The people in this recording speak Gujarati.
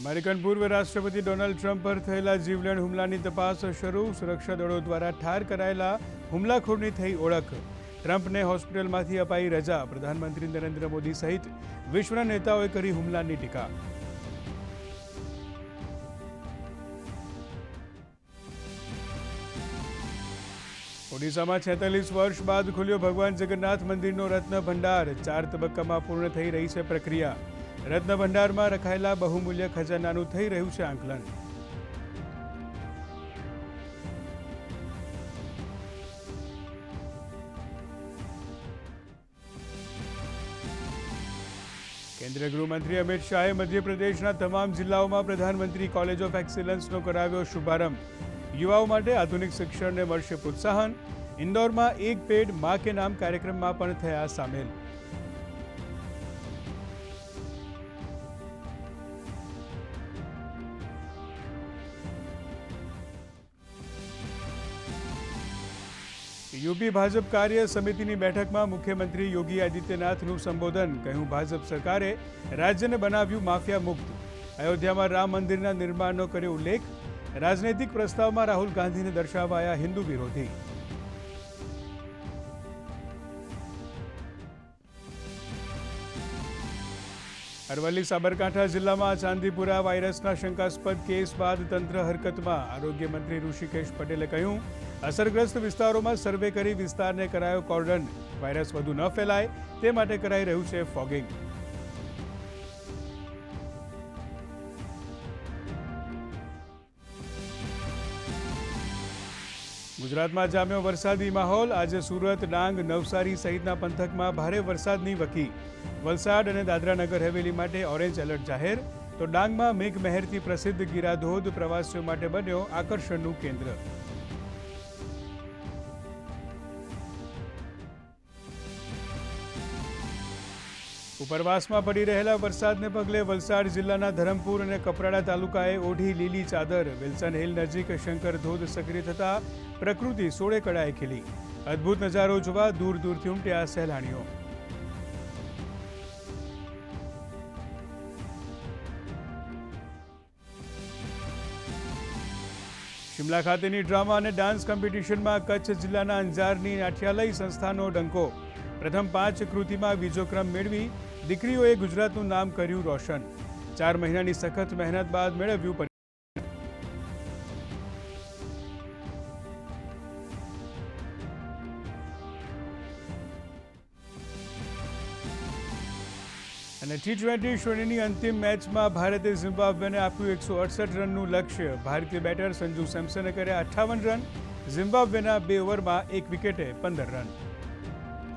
અમેરિકન પૂર્વ રાષ્ટ્રપતિ ડોનાલ્ડ ટ્રમ્પ પર થયેલા જીવલેણ હુમલાની તપાસ શરૂ. સુરક્ષા દળો દ્વારા ઠાર કરાયેલા હુમલાખોરની થઈ ઓળખ. ટ્રમ્પને હોસ્પિટલમાંથી અપાઈ રજા. પ્રધાનમંત્રી નરેન્દ્ર મોદી સહિત વિશ્વના નેતાઓએ કરી હુમલાની ટીકા. ઓડિશામાં છેતાલીસ વર્ષ બાદ ખુલ્યો ભગવાન જગન્નાથ મંદિરનો રત્ન ભંડાર. ચાર તબક્કામાં પૂર્ણ થઈ રહી છે પ્રક્રિયા. રત્ન ભંડારમાં રખાયેલા બહુમૂલ્ય ખજાનાનું થઈ રહ્યું છે આંકલન. કેન્દ્રીય ગૃહમંત્રી અમિત શાહે મધ્યપ્રદેશના તમામ જિલ્લાઓમાં પ્રધાનમંત્રી કોલેજ ઓફ એક્સેલન્સનો કરાવ્યો શુભારંભ. યુવાઓ માટે આધુનિક શિક્ષણને મળશે પ્રોત્સાહન. ઇન્દોરમાં એક પેડ મા કે નામ કાર્યક્રમમાં પણ થયા સામેલ. યુપી ભાજપ કાર્ય સમિતિની બેઠકમાં મુખ્યમંત્રી યોગી આદિત્યનાથનું સંબોધન, કહ્યું ભાજપ સરકારે રાજ્યને બનાવ્યું માફિયા મુક્ત. અયોધ્યામાં રામ મંદિરના નિર્માણનો કર્યો ઉલ્લેખ. રાજનૈતિક પ્રસ્તાવમાં રાહુલ ગાંધીને દર્શાવાયા હિન્દુ વિરોધી. અરવલ્લી સાબરકાંઠા જિલ્લામાં ચાંદીપુરા વાયરસના શંકાસ્પદ કેસ બાદ તંત્ર હરકતમાં. આરોગ્ય મંત્રી ઋષિકેશ પટેલે કહ્યું અસરગ્રસ્ત વિસ્તારોમાં સર્વે કરી વિસ્તારને કરાયો કોર્ડન. વાયરસ વધુ ન ફેલાય, તે માટે કરાઈ રહ્યું છે ફોગિંગ. ગુજરાતમાં જામ્યો વરસાદી માહોલ. આજે સુરત, ડાંગ, નવસારી સહિતના પંથકમાં ભારે વરસાદની વકી. વલસાડ અને દાદરાનગર હવેલી માટે ઓરેન્જ એલર્ટ જાહેર. તો ડાંગમાં મેઘમહેરથી પ્રસિદ્ધ ગીરાધોધ પ્રવાસીઓ માટે બન્યો આકર્ષણનું કેન્દ્ર. ઉપરવાસમાં પડી રહેલા વરસાદને પગલે વલસાડ જિલ્લાના ધરમપુર અને કપરાડા તાલુકાએ ઓઢી લીલી ચાદર. વિલ્સન હિલ નજીક શંકર ધોધ સક્રિય થતા પ્રકૃતિ સોળે કળાએ ખીલી. અદ્ભુત નજારો જોવા દૂર દૂરથી ઉમટ્યા સહેલાણીઓ. શિમલા ખાતેની ડ્રામા અને ડાન્સ કોમ્પિટિશનમાં કચ્છ જિલ્લાના અંજારની નાઠ્યાલય સંસ્થાનો ડંકો. પ્રથમ પાંચ કૃતિમાં બીજો ક્રમ મેળવી દીકરીઓએ ગુજરાતનું નામ કર્યું રોશન. ચાર મહિનાની સખત મહેનત બાદ મેળવ્યું. અને ટી ટ્વેન્ટી શ્રેણીની અંતિમ મેચમાં ભારતે ઝિમ્બાબ્વેને આપ્યું એકસો અડસઠ રનનું લક્ષ્ય. ભારતીય બેટર સંજુ સેમસને કર્યા અઠ્ઠાવન રન. ઝિમ્બાબ્વેના બે ઓવરમાં એક વિકેટે પંદર રન.